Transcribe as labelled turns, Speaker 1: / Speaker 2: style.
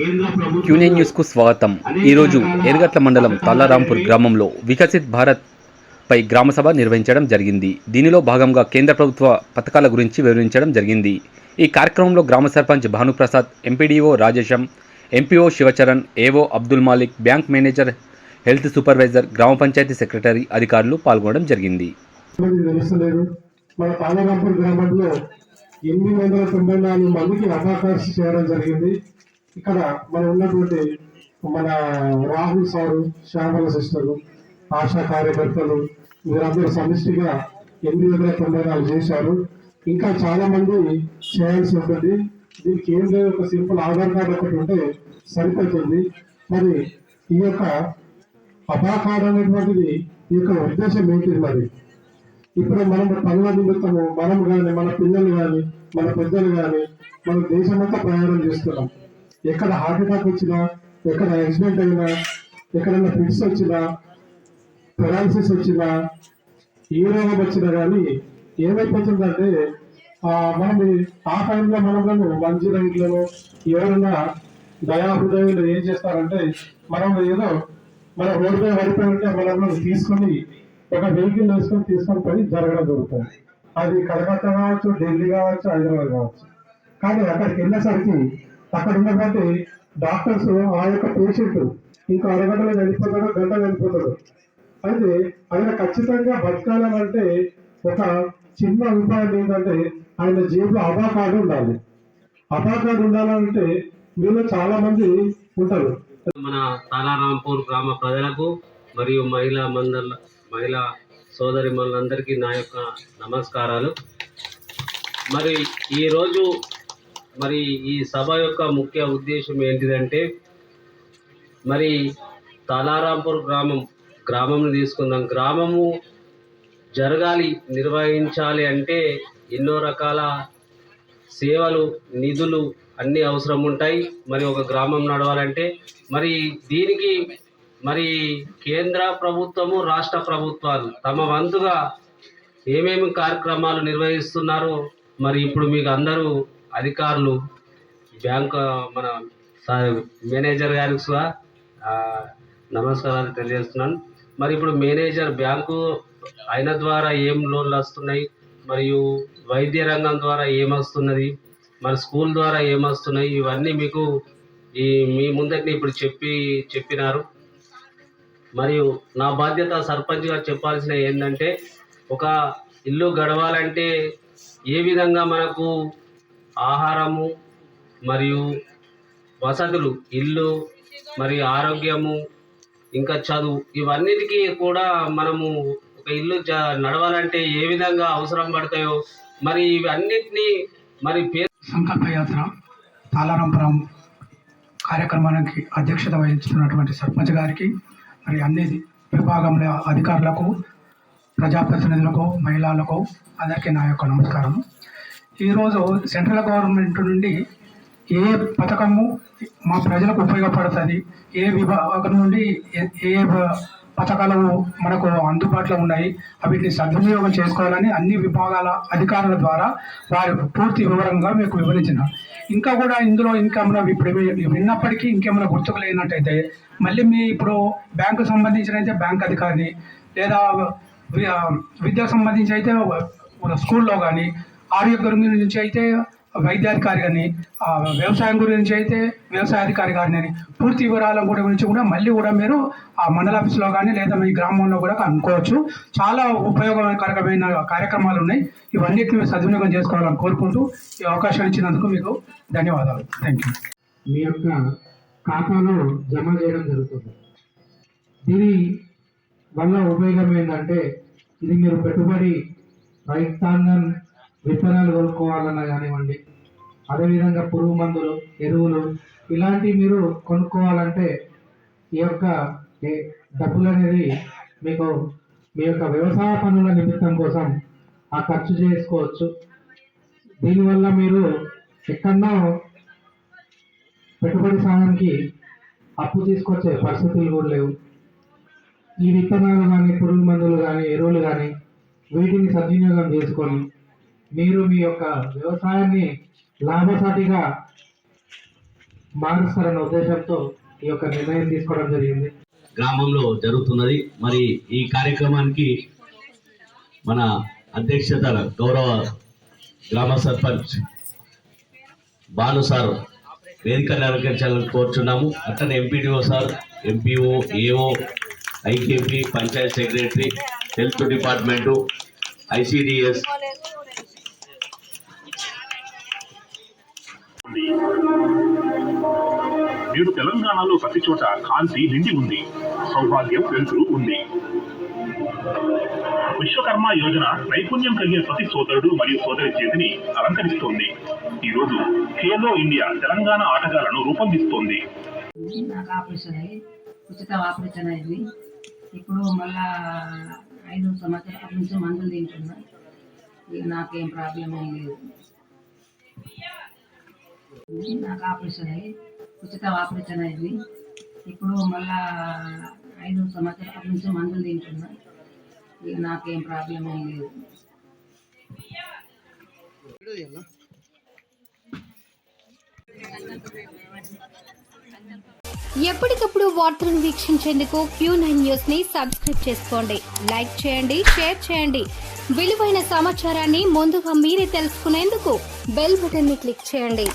Speaker 1: కేంద్ర ప్రభుత్వం
Speaker 2: క్యూనే న్యూస్కు స్వాగతం ఈరోజు ఎరగట్ల మండలం తల్లారాంపూర్ గ్రామంలో వికసిత్ భారత్ పై గ్రామ సభ నిర్వహించడం జరిగింది. దీనిలో భాగంగా కేంద్ర ప్రభుత్వ పథకాల గురించి వివరించడం జరిగింది. ఈ కార్యక్రమంలో గ్రామ sarpanch Bhanuprasad MPDO Rajesham MPO Shivacharan AO Abdul Malik bank manager health supervisor గ్రామ పంచాయతీ సెక్రటరీ అధికారులు పాల్గొనడం జరిగింది.
Speaker 3: గ్రామంలో ఎనిమిది వందల తొంభై నాలుగు మందికి అబాకార్స్ చేయడం జరిగింది. ఇక్కడ మన ఉన్నటువంటి మన రాహుల్ సారు శ్యామల సిస్టరు ఆశా కార్యకర్తలు వీరందరూ సమిష్టిగా ఎనిమిది వందల తొంభై నాలుగు చేశారు. ఇంకా చాలా మంది చేయాల్సి ఉంటుంది. దీనికి ఏం లేదు ఒక సింపుల్ ఆధార్ కార్డు ఒకటి ఉంటే సరిపోతుంది. మరి ఈ యొక్క అబాకార్ అనేటువంటిది ఈ యొక్క ఉద్దేశం ఏంటి మరి? ఇప్పుడు మనం పనుల నిమిత్తము మనం కానీ మన పిల్లలు కానీ మన పెద్దలు కానీ మన దేశమంతా ప్రయాణం చేస్తున్నాం. ఎక్కడ హార్ట్ అటాక్ వచ్చినా ఎక్కడ యాక్సిడెంట్ అయినా ఎక్కడైనా ఫిట్స్ వచ్చినా పెరాలసిస్ వచ్చినా ఏ రోగం వచ్చినా కానీ ఏమైపోతుందంటే మనం ఆ టైంలో మనం వన్ జీరో ఎయిట్లలో ఎవరైనా దయాహృదయంలో ఏం చేస్తారంటే మనం ఏదో మన రోడ్డు మీద పడిపోయి మనం తీసుకొని ఒక వెహికల్ వేసుకొని తీసుకొని పోయి జరగడం జరుగుతుంది. అది కలకత్తా కావచ్చు ఢిల్లీ కావచ్చు హైదరాబాద్ కావచ్చు. కానీ అక్కడికి వెళ్ళేసరికి అక్కడ ఉన్నటువంటి డాక్టర్స్ ఆ యొక్క పేషెంట్ ఇంకా అరగంటలో వెళ్ళిపోతాడు గంట వెళ్ళిపోతాడు. అయితే ఆయన ఖచ్చితంగా బతకాలంటే ఒక చిన్న ఉపాయం ఏంటంటే ఆయన జేబులో అబా కార్డు ఉండాలి. అబా కార్డు ఉండాలంటే మీలో చాలా మంది ఉంటారు.
Speaker 4: మన తాలారాంపూర్ గ్రామ ప్రజలకు మరియు మహిళా మండల మహిళా సోదరి మనందరికీ నా యొక్క నమస్కారాలు. మరి ఈరోజు మరి ఈ సభ యొక్క ముఖ్య ఉద్దేశం ఏంటిదంటే మరి తాలారాంపూర్ గ్రామం గ్రామం తీసుకుందాం. గ్రామము జరగాలి నిర్వహించాలి అంటే ఎన్నో రకాల సేవలు నిధులు అన్నీ అవసరం ఉంటాయి. మరి ఒక గ్రామం నడవాలంటే మరి దీనికి మరి కేంద్ర ప్రభుత్వము రాష్ట్ర ప్రభుత్వాలు తమ వంతుగా ఏమేమి కార్యక్రమాలు నిర్వహిస్తున్నారో మరి ఇప్పుడు మీకు అందరూ అధికారులు బ్యాంక్ మన మేనేజర్ గారికి కూడా నమస్కారాలు తెలియజేస్తున్నాను. మరి ఇప్పుడు మేనేజర్ బ్యాంకు ఆయన ద్వారా ఏం లోన్లు వస్తున్నాయి? మరియు వైద్య రంగం ద్వారా ఏమొస్తున్నది? మరి స్కూల్ ద్వారా ఏమొస్తున్నాయి? ఇవన్నీ మీకు ఈ మీ ముందటిని ఇప్పుడు చెప్పి చెప్పినారు. మరియు నా బాధ్యత సర్పంచ్గా చెప్పాల్సిన ఏంటంటే ఒక ఇల్లు గడవాలంటే ఏ విధంగా మనకు ఆహారము మరియు వసతులు ఇల్లు మరియు ఆరోగ్యము ఇంకా చదువు ఇవన్నిటికీ కూడా మనము ఒక ఇల్లు జ నడవాలంటే ఏ విధంగా అవసరం పడతాయో మరి ఇవన్నిటినీ మరి పే
Speaker 5: సంకల్పయాత్ర తాళారంపురం కార్యక్రమానికి అధ్యక్షత వహిస్తున్నటువంటి సర్పంచ్ గారికి మరి అన్ని విభాగంలో అధికారులకు ప్రజాప్రతినిధులకు మహిళలకు అందరికీ నా యొక్క నమస్కారం ఈరోజు సెంట్రల్ గవర్నమెంట్ నుండి ఏ పథకము మా ప్రజలకు ఉపయోగపడుతుంది? ఏ విభాగం నుండి ఏ- ఏ పథకాలు మనకు అందుబాటులో ఉన్నాయి? వీటిని సద్వినియోగం చేసుకోవాలని అన్ని విభాగాల అధికారుల ద్వారా వారి పూర్తి వివరంగా మీకు వివరించిన. ఇంకా కూడా ఇందులో ఇంకా మనం ఇప్పుడు విన్నప్పటికీ ఇంకేమైనా గుర్తుకు లేనట్టయితే మళ్ళీ మీ ఇప్పుడు బ్యాంకు సంబంధించిన అయితే బ్యాంక్ అధికారిని లేదా విద్యకు సంబంధించి అయితే స్కూల్లో కానీ ఆరోగ్యం గురించి అయితే వైద్యాధికారి కానీ ఆ, వ్యవసాయం గురించి అయితే వ్యవసాయ అధికారి అని పూర్తి వివరాల కూడా గురించి కూడా మళ్ళీ కూడా మీరు ఆ మండల ఆఫీస్లో కానీ లేదా మీ గ్రామంలో కూడా అనుకోవచ్చు. చాలా ఉపయోగకరమైన కార్యక్రమాలు ఉన్నాయి. ఇవన్నిటిని మీరు సద్వినియోగం చేసుకోవాలని కోరుకుంటూ ఈ అవకాశం ఇచ్చినందుకు మీకు ధన్యవాదాలు. థ్యాంక్ యూ
Speaker 3: మీ యొక్క ఖాతాలో జమ చేయడం జరుగుతుంది. దీని వల్ల ఉపయోగం ఏంటంటే ఇది మీరు పెట్టుబడి రైతాంగం విత్తనాలు కొనుక్కోవాలన్నా కానివ్వండి అదేవిధంగా పురుగు మందులు ఎరువులు ఇలాంటివి మీరు కొనుక్కోవాలంటే ఈ యొక్క ఏ- డబ్బులు అనేది మీకు మీ యొక్క వ్యవసాయ పనుల నిమిత్తం కోసం ఆ ఖర్చు చేసుకోవచ్చు. దీనివల్ల మీరు ఎక్కడో పెట్టుబడి సాయానికి అప్పు తీసుకొచ్చే పరిస్థితులు కూడా లేవు. ఈ విత్తనాలు కానీ పురుగు మందులు కానీ ఎరువులు కానీ వీటిని సద్వినియోగం చేసుకొని మీరు మీ యొక్క వ్యవసాయాన్ని లాభసాటిగా మారుస్తారన్న ఉద్దేశంతో ఈ యొక్క నిర్ణయం తీసుకోవడం జరిగింది.
Speaker 1: గ్రామంలో జరుగుతున్నది. మరి ఈ కార్యక్రమానికి మన అధ్యక్షత గౌరవ గ్రామ సర్పంచ్ భాను సార్ వేదిక నిర్వహించాలని కోరుచున్నాము. అట్లనే MPDO sir MPO AO IKP panchayat secretary health department ICDS
Speaker 6: నేడు తెలంగాణలో ప్రతి చోట కాంతి నిండి ఉంది. సౌభాగ్యం వెలుతురు ఉంది. విశ్వకర్మ యోజన నైపుణ్యం కలిగిన ప్రతి సోదరుడు మరియు సోదరి చేతిని అలంకరిస్తోంది. ఈ రోజు ఖేలో ఇండియా తెలంగాణ ఆటగాళ్ళను రూపొందిస్తోంది.
Speaker 7: నాకు ఆపరేషన్ అయ్యి ఉచిత ఆపరేషన్ అయింది. ఇప్పుడు మళ్ళా ఐదు సంవత్సరాల నుంచి మందులు తింటున్నా. ఇక నాకేం ప్రాబ్లం ఏం లేదు. నాకు ఆపరేషన్ అయ్యి ఉచిత ఆపరేషన్ అయింది. ఇప్పుడు మళ్ళా ఐదు సంవత్సరాల నుంచి మందులు తింటున్నా. ఇక నాకేం ప్రాబ్లం ఏం లేదు.
Speaker 8: ఎప్పటికప్పుడు వార్తలను వీక్షించేందుకు క్యూ నైన్ న్యూస్ని సబ్స్క్రైబ్ చేసుకోండి. లైక్ చేయండి షేర్ చేయండి. విలువైన సమాచారాన్ని ముందుగా మీరే తెలుసుకునేందుకు బెల్ బటన్ని క్లిక్ చేయండి.